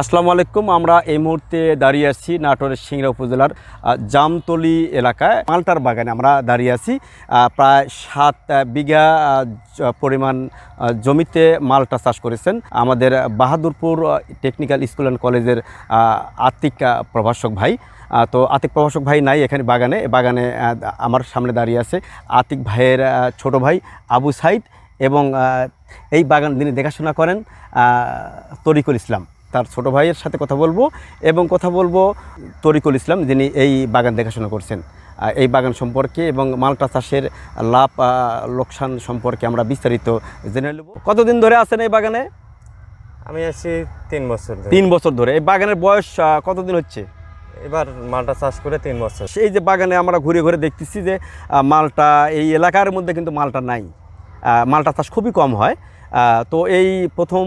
আসসালামু আলাইকুম, আমরা এই মুহূর্তে দাঁড়িয়ে আছি নাটোরের সিংড়া উপজেলার জামতলি এলাকায়। মালটার বাগানে আমরা দাঁড়িয়ে আছি প্রায় সাত বিঘা পরিমাণ জমিতে মালটা চাষ করেছেন। আমাদের বাহাদুরপুর টেকনিক্যাল স্কুল অ্যান্ড কলেজের আতিক প্রভাষক ভাই। তো আতিক প্রভাষক ভাই নাই এখানে বাগানে বাগানে আমার সামনে দাঁড়িয়ে আছে আতিক ভাইয়ের ছোট ভাই আবু সাইদ এবং এই বাগান তিনি দেখাশোনা করেন তরিকুল ইসলাম। তার ছোট ভাইয়ের সাথে কথা বলব এবং কথা বলব তরিকুল ইসলাম যিনি এই বাগান দেখাশোনা করছেন। এই বাগান সম্পর্কে এবং মালটা চাষের লাভ লোকসান সম্পর্কে আমরা বিস্তারিত জেনে নেব। কতদিন ধরে আছেন এই বাগানে? আমি আছি তিন বছর তিন বছর ধরে। এই বাগানের বয়স কতদিন হচ্ছে? এবার মালটা চাষ করে তিন বছর। সেই যে বাগানে আমরা ঘুরে ঘুরে দেখতেছি যে মালটা এই এলাকার মধ্যে কিন্তু মালটা নাই। মালটা চাষ খুবই কম হয়। তো এই প্রথম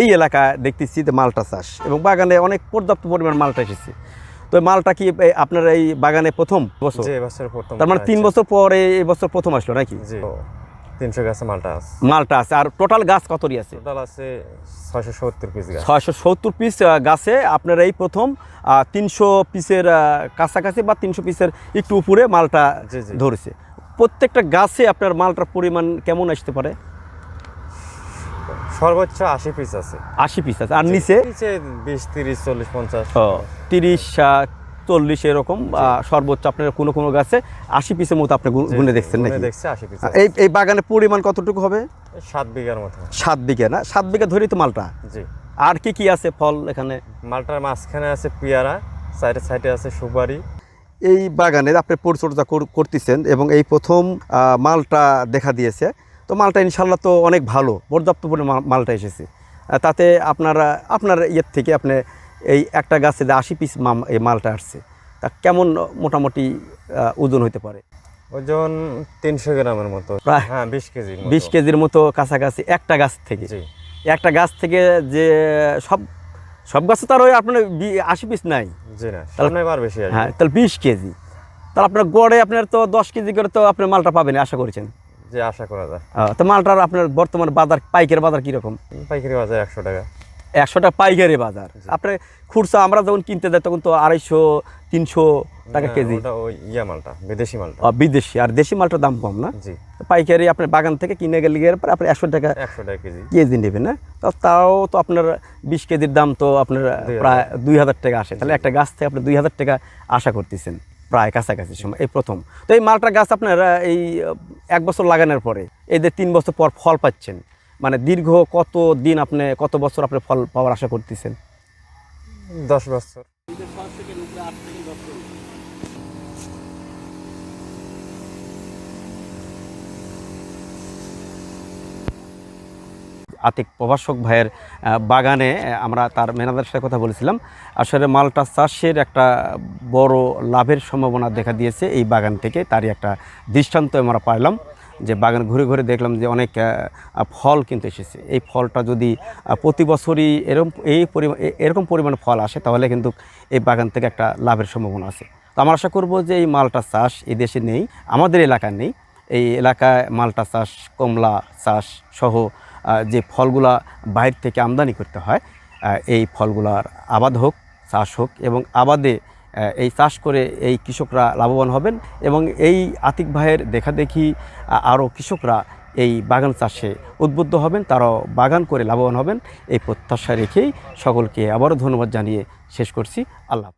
এই এলাকা দেখতেছি যে মালটা চাষ এবং বাগানে অনেক পর্যাপ্ত পরিমাণ মালটা এসেছে। তো মালটা কি আপনার এই বাগানে প্রথম বছর? তার মানে তিন বছর পরে এই বছর প্রথম আসলো নাকি? তিনশো গাছে মালটা আছে। মালটা আছে। আর টোটাল গাছ কতটি আছে? টোটাল আছে ছয়শো সত্তর পিস ছয়শো সত্তর পিস গাছে আপনার এই প্রথম তিনশো পিসের কাছাকাছি বা তিনশো পিসের একটু উপরে মালটা। ধরেছে। প্রত্যেকটা গাছে আপনার মালটার পরিমাণ কেমন আসতে পারে? সর্বোচ্চ আশি পিস আছে। আশি পিস আছে। আর নিচে? নিচে বিশ তিরিশ চল্লিশ পঞ্চাশ। তিরিশ চল্লিশ এরকম সর্বোচ্চ আপনার কোনো কোনো গাছে আশি পিসের মতো আপনি গুনে দেখছেন নাকি? পিস এই এই বাগানের পরিমাণ কতটুকু হবে? সাত বিঘার মতো। সাত বিঘা না? সাত বিঘা ধরেই তো মালটা। জি। আর কি কি আছে ফল এখানে? মালটার মাঝখানে আছে পেয়ারা সাইডে সাইডে আছে সুপারি এই বাগানে আপনি পরিচর্যা কর- করতেছেন এবং এই প্রথম মালটা দেখা দিয়েছে। তো মালটা ইনশাল্লাহ তো অনেক ভালো পর্যাপ্ত পরিমাণ মালটা এসেছে। তাতে আপনারা আপনার ইয়ের থেকে আপনি এই একটা গাছে যে আশি পিস এই মালটা আসছে তা কেমন মোটামুটি ওজন হতে পারে? ওজন তিনশো গ্রামের মতো। প্রায় হ্যাঁ বিশ কেজি বিশ কেজির মতো কাছাকাছি একটা গাছ থেকে। একটা গাছ থেকে যে সব সব গাছে তার ওই আপনার আশি পিস নাই। জি না সামনে বার বেশি হ্যাঁ তাহলে বিশ কেজি। তাহলে আপনার গড়ে আপনার তো দশ কেজি করে তো আপনি মালটা পাবেন আশা করেছেন? যে আশা করা যায়। তো মালটার আপনার বর্তমান বাজার পাইকারি বাজার কীরকম? পাইকারি বাজার একশো টাকা। একশো টাকা পাইকারি বাজার। আপনার খুরসা আমরা যখন কিনতে যাই তখন তো আড়াইশো তিনশো টাকা কেজি। ইয়া মালটা বিদেশি মালটা। বিদেশি আর দেশি মালটার দাম কম না? জি। পাইকারি আপনার বাগান থেকে কিনে গেলে গিয়ে পরে আপনি একশো টাকা একশো টাকা কেজি। কেজি নেবেন না? তাও তো আপনার বিশ কেজির দাম তো আপনার প্রায় দুই হাজার টাকা আসে। তাহলে একটা গাছ থেকে আপনি দুই হাজার টাকা আশা করতেছেন প্রায় কাছাকাছি সময় এই প্রথম। তো এই মালটা গাছ আপনার এই এক বছর লাগানোর পরে এই যে তিন বছর পর ফল পাচ্ছেন। মানে দীর্ঘ কত দিন আপনি কত বছর আপনি ফল পাওয়ার আশা করতেছেন? দশ বছর। আতিক প্রভাষক ভাইয়ের বাগানে আমরা তার ম্যানেজারের সাথে কথা বলেছিলাম। আসলে মালটা চাষের একটা বড় লাভের সম্ভাবনা দেখা দিয়েছে এই বাগান থেকে। তারই একটা দৃষ্টান্ত আমরা পাইলাম। যে বাগান ঘুরে ঘুরে দেখলাম যে অনেক ফল কিন্তু এসেছে। এই ফলটা যদি প্রতি বছরই এরকম এই পরিমাণ এরকম পরিমাণ ফল আসে, তাহলে কিন্তু এই বাগান থেকে একটা লাভের সম্ভাবনা আছে। তো আমরা আশা করব যে এই মালটা চাষ এই দেশে নেই, আমাদের এলাকায় নেই। এই এলাকায় মালটা চাষ, কমলা চাষ সহ যে ফলগুলা বাইরে থেকে আমদানি করতে হয় এই ফলগুলার আবাদ হোক, চাষ হোক এবং আবাদে এই চাষ করে এই কৃষকরা লাভবান হবেন এবং এই আতিক ভাইয়ের দেখাদেখি আরও কৃষকরা এই বাগান চাষে উদ্বুদ্ধ হবেন, তারাও বাগান করে লাভবান হবেন এই প্রত্যাশা রেখেই সকলকে আবারও ধন্যবাদ জানিয়ে শেষ করছি আল্লাহ।